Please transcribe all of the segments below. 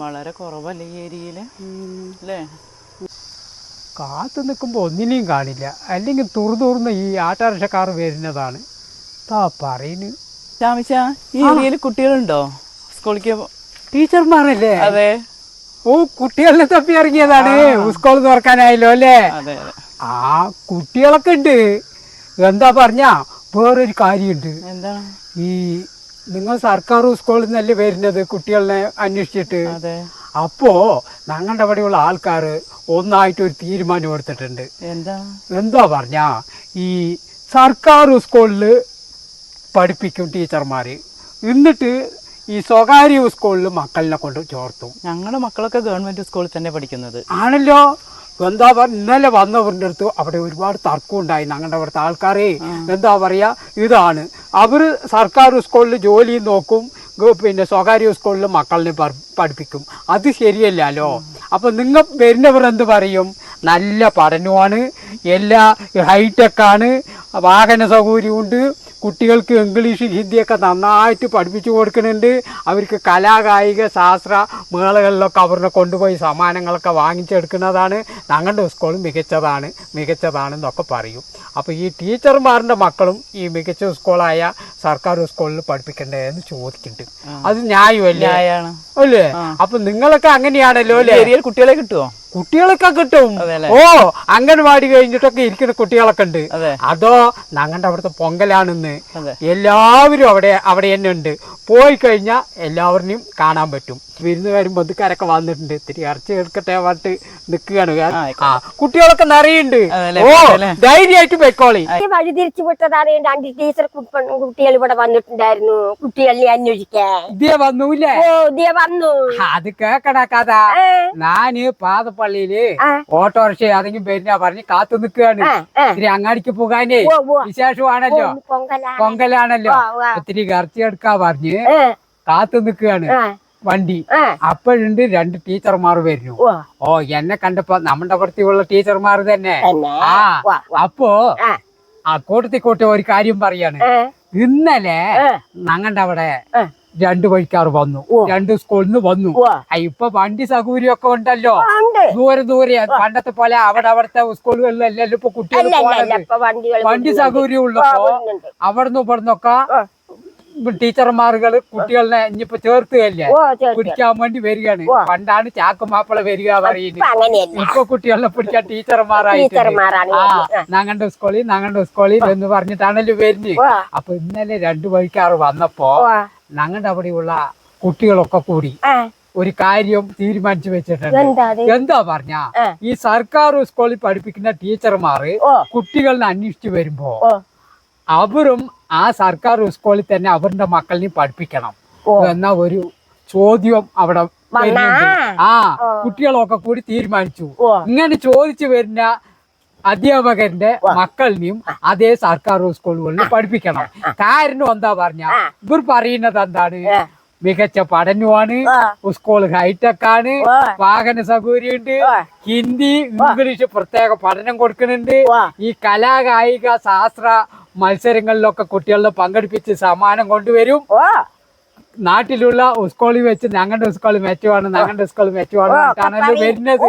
വളരെ കുറവല്ലേ ഈ ഏരിയയിൽ അല്ലേ? കാത്തു നിൽക്കുമ്പോൾ ഒന്നിനെയും കാണില്ല. അല്ലെങ്കിൽ തുറന്നുറന്ന് ഈ ആട്ടോറിക്ഷക്കാർ വരുന്നതാണ്. താ പറയുന്നു ചാമിച്ച ഈ ഏരിയയിൽ കുട്ടികളുണ്ടോ? സ്കൂളിലേക്ക് ടീച്ചർമാരല്ലേ? അതെ. ഓ കുട്ടികളെ തപ്പി ഇറങ്ങിയതാണ്. സ്കൂൾ തുറക്കാനായല്ലോ അല്ലേ? ആ കുട്ടികളൊക്കെ ഉണ്ട്. എന്താ പറഞ്ഞ വേറൊരു കാര്യമുണ്ട്. എന്താ? ഈ നിങ്ങൾ സർക്കാർ സ്കൂളിൽ നിന്നല്ലേ വരുന്നത് കുട്ടികളെ അന്വേഷിച്ചിട്ട്? അപ്പോ ഞങ്ങളുടെ അവിടെയുള്ള ആൾക്കാർ ഒന്നായിട്ട് ഒരു തീരുമാനം എടുത്തിട്ടുണ്ട്. എന്താ? എന്താ പറഞ്ഞ ഈ സർക്കാർ സ്കൂളിൽ പഠിപ്പിക്കും ടീച്ചർമാർ എന്നിട്ട് ഈ സ്വകാര്യ സ്കൂളിൽ മക്കളിനെ കൊണ്ട് ചോർത്തും. ഞങ്ങളുടെ മക്കളൊക്കെ ഗവൺമെന്റ് സ്കൂളിൽ തന്നെ പഠിക്കുന്നത്. ആണല്ലോ. എന്താ പറ ഇന്നലെ വന്നവരുടെ അടുത്ത് അവിടെ ഒരുപാട് തർക്കം ഉണ്ടായി ഞങ്ങളുടെ അവിടുത്തെ ആൾക്കാരെ. എന്താ പറയാ ഇതാണ് അവർ സർക്കാർ സ്കൂളിൽ ജോലി നോക്കും പിന്നെ സ്വകാര്യ സ്കൂളിൽ മക്കളിനെ പഠിപ്പിക്കും. അത് ശരിയല്ലല്ലോ. അപ്പോൾ നിങ്ങൾ വരുന്നവർ എന്ത് പറയും? നല്ല പഠനമാണ് എല്ലാ ഹൈടെക്കാണ് വാഹന സൗകര്യമുണ്ട് കുട്ടികൾക്ക് ഇംഗ്ലീഷ് ഹിന്ദിയൊക്കെ നന്നായിട്ട് പഠിപ്പിച്ചു കൊടുക്കുന്നുണ്ട്. അവർക്ക് കലാകായിക ശാസ്ത്ര മേളകളിലൊക്കെ അവരെ കൊണ്ടുപോയി സമ്മാനങ്ങളൊക്കെ വാങ്ങിച്ചെടുക്കുന്നതാണ്. ഞങ്ങളുടെ സ്കൂൾ മികച്ചതാണ് മികച്ചതാണെന്നൊക്കെ പറയും. അപ്പോൾ ഈ ടീച്ചർമാരുടെ മക്കളും ഈ മികച്ച സ്കൂളായ സർക്കാർ സ്കൂളിൽ പഠിപ്പിക്കണ്ടേ എന്ന് ചോദിക്കുന്നുണ്ട്. അത് ന്യായമല്ലേ? അല്ലേ? അപ്പൊ നിങ്ങളൊക്കെ അങ്ങനെയാണല്ലോ അല്ലേ? ഏരിയയിൽ കുട്ടികളെ കിട്ടുമോ കുട്ടികളൊക്കെ കിട്ടും? ഓ അംഗൻവാടി കഴിഞ്ഞിട്ടൊക്കെ ഇരിക്കുന്ന കുട്ടികളൊക്കെ ഉണ്ട്. അതോ. ഞങ്ങളുടെ അവിടുത്തെ പൊങ്കലാണെന്ന്? എല്ലാവരും അവിടെ അവിടെ തന്നെ ഉണ്ട്. പോയി കഴിഞ്ഞാൽ എല്ലാവരിനെയും കാണാൻ പറ്റും. വിരുന്നുകാരും ബന്ധുക്കാരൊക്കെ വന്നിട്ടുണ്ട്. ഇത്തിരി ഇറച്ചി എടുക്കട്ടെ പറഞ്ഞിട്ട് നിൽക്കുകയാണ് കുട്ടികളൊക്കെ നിറയുണ്ട്. ഓ ധൈര്യമായിട്ട് വെക്കോളി ഈ വഴി തിരിച്ചു വിട്ടതാണ് രണ്ട് ടീച്ചർ കുട്ടികൾ ഇവിടെ വന്നിട്ടുണ്ടായിരുന്നു. കുട്ടികളെ അന്വേഷിക്കാൻ. ഇതേ വന്നൂല്ലേ? ഓ ഇതേ വന്നു. അത് കേക്കട കഥ. ഞാൻ പാതപ്പള്ളിയിൽ. ഓട്ടോറിക്ഷ അതെങ്കിലും പേരിനാ പറഞ്ഞ് കാത്തു നിൽക്കുകയാണ്. ഇത്തിരി അങ്ങാടിക്ക് പോകാനേ. വിശേഷമാണല്ലോ. പൊങ്കലാണല്ലോ. ഇത്തിരി. ഒത്തിരി ഇറച്ചി എടുക്കാ പറഞ്ഞ് കാത്തു നിൽക്കുകയാണ് വണ്ടി. അപ്പോഴുണ്ട് രണ്ട് ടീച്ചർമാർ വരുന്നു ഓ, എന്നെ കണ്ടപ്പോ നമ്മുടെ വൃത്തിയുള്ള ടീച്ചർമാർ തന്നെ. ആ. അപ്പോ ആ, ആ കൂട്ടത്തിൽ കൂട്ടി ഒരു കാര്യം പറയാണ്. ഇന്നലെ ഞങ്ങളുടെ അവിടെ. രണ്ട് വഴിക്കാർ വന്നു. രണ്ട് സ്കൂളിൽ നിന്ന് വന്നു ഇപ്പൊ വണ്ടി സൗകര്യം ഒക്കെ ഉണ്ടല്ലോ ഉണ്ട്. ദൂരെ ദൂരെ. പണ്ടത്തെ പോലെ അവിടെ അവിടുത്തെ സ്കൂളുകളിലല്ലല്ലോ ഇപ്പൊ കുട്ടികൾ വണ്ടി. സൗകര്യം ഉള്ളപ്പോ അവിടുന്ന് ഇവിടുന്നൊക്കെ ആ. ടീച്ചർമാരുകൾ കുട്ടികളെ ഇനിയിപ്പോ ചേർത്തുകയല്ലേ. പിടിക്കാൻ വേണ്ടി വരികയാണ്. പണ്ടാണ് ചാക്ക് മാപ്പിള വരിക പറയുന്നത്. ഇപ്പൊ കുട്ടികളെ പിടിക്കാൻ ടീച്ചർമാരായിട്ട് ആ. ഞങ്ങളുടെ സ്കൂളിൽ ഞങ്ങളുടെ സ്കൂളിൽ എന്ന് പറഞ്ഞിട്ടാണല്ലോ വരുന്നത്. അപ്പൊ ഇന്നലെ രണ്ടു വഴിക്കാറ് വന്നപ്പോ ഞങ്ങളുടെ അവിടെയുള്ള കുട്ടികളൊക്കെ കൂടി ഒരു കാര്യം തീരുമാനിച്ചു വെച്ചിട്ടുണ്ട്. എന്താ പറഞ്ഞ. ഈ സർക്കാർ സ്കൂളിൽ പഠിപ്പിക്കുന്ന ടീച്ചർമാര് കുട്ടികളെ അന്വേഷിച്ചു വരുമ്പോ അവരും ആ സർക്കാർ സ്കൂളിൽ തന്നെ അവരുടെ മക്കളിനെ പഠിപ്പിക്കണം. എന്ന ഒരു ചോദ്യം അവിടെ ആ. കുട്ടികളൊക്കെ കൂടി തീരുമാനിച്ചു. ഇങ്ങനെ ചോദിച്ചു വരുന്ന അധ്യാപകന്റെ മക്കളിനെയും അതേ സർക്കാർ സ്കൂളുകളിൽ പഠിപ്പിക്കണം. കാരണം എന്താ പറഞ്ഞ ഇവർ പറയുന്നത് എന്താണ്? മികച്ച പഠനമാണ് സ്കൂൾ ഹൈടെക് ആണ്. വാഹന സൗകര്യമുണ്ട് ഉണ്ട് ഹിന്ദി ഇംഗ്ലീഷ് പ്രത്യേക പഠനം കൊടുക്കുന്നുണ്ട്. ഈ കലാകായിക ശാസ്ത്ര മത്സരങ്ങളിലൊക്കെ കുട്ടികളെ പങ്കെടുപ്പിച്ച് സമ്മാനം കൊണ്ടുവരും. നാട്ടിലുള്ള സ്കൂളിൽ വെച്ച് ഞങ്ങളുടെ സ്കൂൾ മെച്ചമാണ് ഞങ്ങളുടെ സ്കൂൾ മെച്ചമാണ് വരുന്നത്.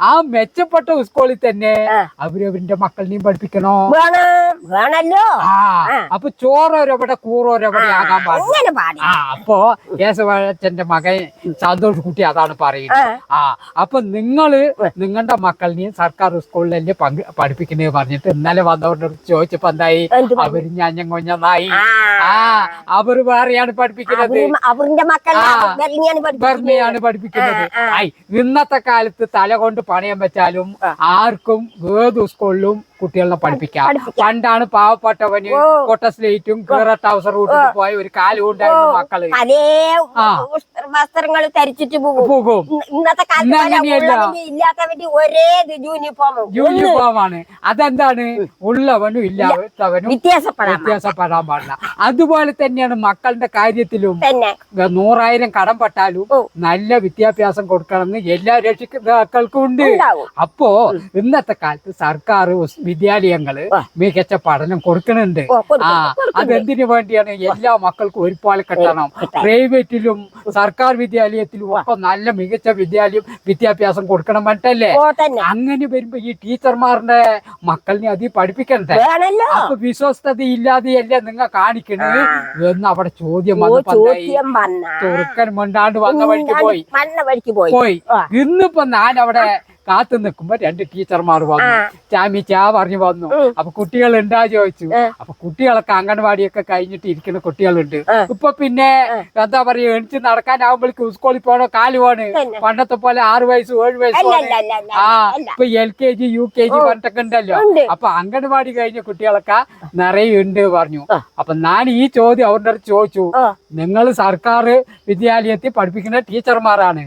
ആ മെച്ചപ്പെട്ട സ്കൂളിൽ തന്നെ അവരവരിന്റെ മക്കളിനെയും പഠിപ്പിക്കണോ? വേണം വേണല്ലോ. ആ. അപ്പൊ ചോറോരവിടെ കൂറോരവിടെ ആകാൻ പാടില്ല. ആ അപ്പോ കേശവച്ചന്റെ മകൻ സന്തോഷ് കുട്ടി അതാണ് പറയുന്നത്. ആ. അപ്പൊ നിങ്ങൾ നിങ്ങളുടെ മക്കളിനെയും സർക്കാർ സ്കൂളിലല്ലേ പങ്ക് പഠിപ്പിക്കുന്നത് പറഞ്ഞിട്ട് ഇന്നലെ വന്നവരുടെ ചോദിച്ചപ്പോ എന്തായി? അവർ ഞഞ്ഞം കൊഞ്ഞനായി ആ. അവർ വേറെയാണ് പഠിപ്പിക്കുന്നത്. അവരുടെ. പഠിപ്പിക്കുന്നത്. ഐ ഇന്നത്തെ കാലത്ത് തല കൊണ്ട് പണയം വെച്ചാലും ആർക്കും ഏത് സ്കൂളിലും കുട്ടികളെ പഠിപ്പിക്കാം. പണ്ടാണ് പാവപ്പെട്ടവന് കൊട്ട സ്ലേറ്റും കീറ ടൗസർ ഇട്ടിട്ട് പോയ ഒരു കാലം ഉണ്ടായിരുന്നു മക്കൾ. ആ. വസ്ത്രങ്ങൾ ധരിച്ചിട്ട് പോകും. ഇന്നത്തെ കാലത്ത് ഇന്ന് പോലെ അങ്ങനെയല്ല. ഉള്ളവന് ഇല്ലാത്തവന് ഒരേ യൂണിഫോം യൂണിഫോമാണ്. അതെന്താണ്? ഉള്ളവനും ഇല്ലാത്തവനും വ്യത്യാസപ്പെടാം വ്യത്യാസപ്പെടാൻ പാടില്ല. അതുപോലെ തന്നെയാണ് മക്കളുടെ കാര്യത്തിലും തന്നെ. നൂറായിരം കടം പെട്ടാലും നല്ല വിദ്യാഭ്യാസം കൊടുക്കണമെന്ന് എല്ലാ രക്ഷിതാക്കൾക്കും ഉണ്ട്. അപ്പോ ഇന്നത്തെ കാലത്ത് സർക്കാർ വിദ്യാലയങ്ങൾ മികച്ച പഠനം കൊടുക്കുന്നുണ്ട്. ആ അതെന്തിനു വേണ്ടിയാണ് എല്ലാ മക്കൾക്കും ഒരുപോലെ കെട്ടണം. പ്രൈവറ്റിലും സർക്കാർ വിദ്യാലയത്തിലും ഒക്കെ നല്ല മികച്ച വിദ്യാലയം വിദ്യാഭ്യാസം കൊടുക്കണം പറഞ്ഞിട്ടല്ലേ? അങ്ങനെ വരുമ്പോ ഈ ടീച്ചർമാരുടെ മക്കളിനെ അതി പഠിപ്പിക്കണ്ടേ? അപ്പൊ വിശ്വസ്തത ഇല്ലാതെയല്ലേ നിങ്ങൾ കാണിക്കണത് എന്ന് അവിടെ ചോദ്യം ചെറുക്കൻ മിണ്ടാണ്ട് വന്ന വഴിക്ക് പോയി. പോയി. ഇന്നിപ്പോ ഞാൻ അവിടെ കാത്തു നിൽക്കുമ്പോ രണ്ട് ടീച്ചർമാർ വന്നു. ചാമി ചാ പറഞ്ഞു വന്നു. അപ്പൊ കുട്ടികൾ ഉണ്ടാ ചോദിച്ചു അപ്പൊ കുട്ടികളൊക്കെ അംഗൻവാടിയൊക്കെ കഴിഞ്ഞിട്ട് ഇരിക്കുന്ന കുട്ടികളുണ്ട്. ഇപ്പൊ പിന്നെ എന്താ പറയാ എണിച്ച് നടക്കാനാവുമ്പോഴേക്കും സ്കൂളിൽ പോണോ കാൽ പോണ് പണ്ടത്തെ പോലെ ആറു വയസ്സ് ഏഴ് വയസ്സ് ആ ഇപ്പൊ L K G U K G പറഞ്ഞിട്ടൊക്കെ ഉണ്ടല്ലോ. അപ്പൊ അംഗൻവാടി കഴിഞ്ഞ കുട്ടികളൊക്കെ നിറയെ ഉണ്ട് പറഞ്ഞു അപ്പൊ ഞാൻ ഈ ചോദ്യം അവരുടെ അടുത്ത് ചോദിച്ചു. നിങ്ങൾ സർക്കാർ വിദ്യാലയത്തിൽ പഠിപ്പിക്കുന്ന ടീച്ചർമാരാണ്.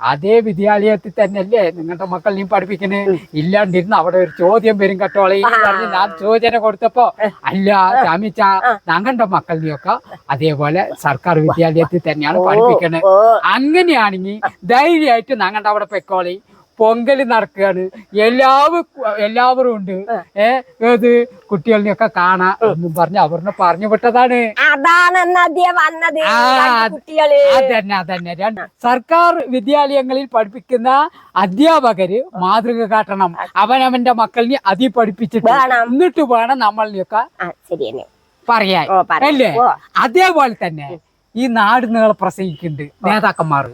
അതേ വിദ്യാലയത്തിൽ തന്നെയല്ലേ നിങ്ങളുടെ മക്കൾ നീ പഠിപ്പിക്കുന്നത് ഇല്ലാണ്ടിരുന്ന് അവിടെ ഒരു ചോദ്യം വരും കട്ടോളെ പറഞ്ഞ് ഞാൻ സൂചന കൊടുത്തപ്പോ അല്ല ചാമിച്ച ഞങ്ങളുടെ മക്കൾ നീയൊക്കെ അതേപോലെ സർക്കാർ വിദ്യാലയത്തിൽ തന്നെയാണ് പഠിപ്പിക്കുന്നത് അങ്ങനെയാണെങ്കിൽ ധൈര്യമായിട്ട് ഞങ്ങളുടെ അവിടെ പൊക്കോളി പൊങ്കൽ നടക്കുകയാണ്. എല്ലാവരും എല്ലാവരും ഉണ്ട്. ഏ ഏത്? കുട്ടികളിനെയൊക്കെ കാണാം എന്നും പറഞ്ഞ് അവരിനെ പറഞ്ഞു വിട്ടതാണ്. അതന്നെ അതന്നെ. രണ്ട് സർക്കാർ വിദ്യാലയങ്ങളിൽ പഠിപ്പിക്കുന്ന അധ്യാപകര് മാതൃക കാട്ടണം. അവനവന്റെ മക്കളിനെ അതി പഠിപ്പിച്ചിട്ട്. എന്നിട്ട് വേണം നമ്മളിനെയൊക്കെ പറയാൻ. അല്ലേ? അതേപോലെ തന്നെ ഈ നാട് നിങ്ങൾ പ്രസംഗിക്കുന്നുണ്ട് നേതാക്കന്മാർ.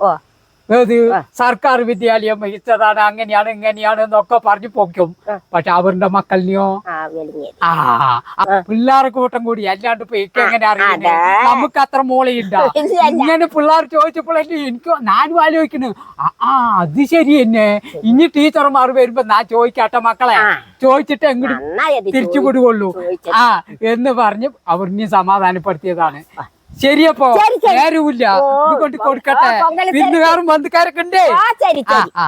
സർക്കാർ വിദ്യാലയം മികച്ചതാണ് അങ്ങനെയാണ് ഇങ്ങനെയാണ് എന്നൊക്കെ പറഞ്ഞു പൊക്കും പക്ഷെ അവരുടെ മക്കളിനെയോ? ആ പിള്ളേർ കൂട്ടം കൂടി അല്ലാണ്ട് ഇപ്പൊ എനിക്ക് എങ്ങനെ അതെ. നമുക്ക് അത്ര മോളിയില്ല. ഇങ്ങനെ പിള്ളേർ ചോദിച്ചപ്പോഴല്ലേ എനിക്ക് ഞാനും ആലോചിക്കുന്നു. ആ അത് ശരി തന്നെ ഇനി ടീച്ചർമാർ വരുമ്പോ ഞാൻ ചോദിക്കാട്ടെ മക്കളെ. ചോദിച്ചിട്ട് എങ്ങോട്ട് തിരിച്ചു കൊടുക്കുള്ളൂ ആ എന്ന് പറഞ്ഞ് അവരിനെ സമാധാനപ്പെടുത്തിയതാണ്. ശരിയപ്പോ? നേരവുമില്ല. കൊണ്ട് കൊടുക്കട്ടെ. വിരുന്നുകാരും ബന്ധുക്കാരൊക്കെ ഉണ്ട്. ആ.